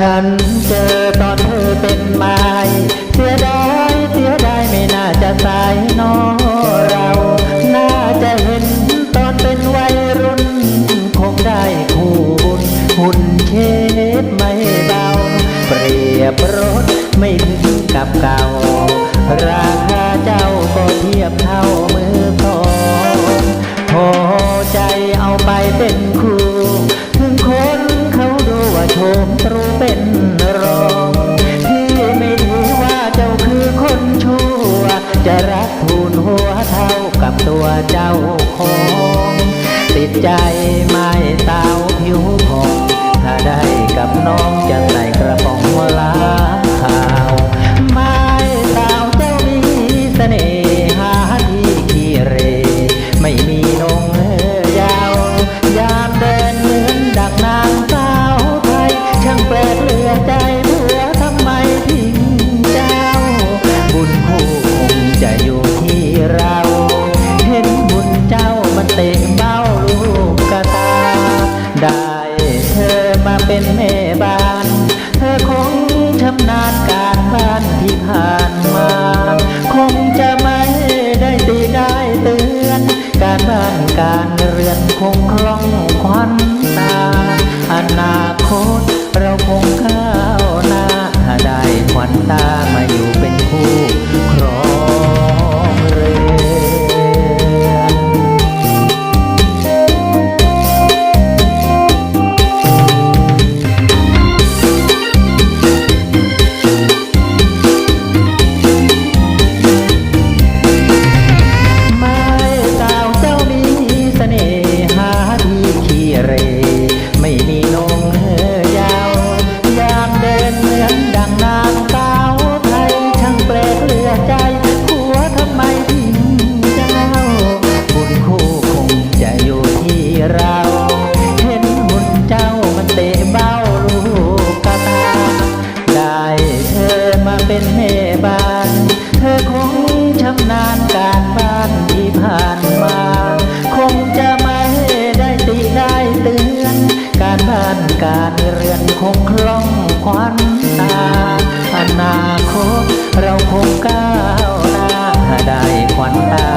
ฉันเจอตอนเธอเป็นไม้เสียดายเสียดายไม่น่าจะตายน้อเรา น่าจะเห็นตอนเป็นวัยรุ่น คงได้คู่บุญหุ่นเชฟไม่เบา เปรียบรถไม่ถึงกับเก่า ราคาเจ้าก็เทียบเท่ามือทอ กับตัวเจ้าของติดใจไม้สาวผิวผ่องถ้าได้กับน้องจะใส่กระป๋องลาขาวไม้สาวเจ้ามีเสน่หาที่ขี้เร ไม่มีนงเอยาวยามเดินเหมือนดังนางสาวไทยช่างแปลกเหลือใจผัวทำไมทิ้งเจ้า บุญคู่คงจะอยู่ที่เรา ได้เธอมาเป็นแม่บ้าน เธอคงชำนาญการบ้านที่ผ่านมา คงจะไม่ได้ตีได้เตือน การบ้านการเรือนคงคล่องควันตา อนาคตานการเรือนคงคล่องควันตา อนาคตเราคงก้าวหน้าได้ควันตา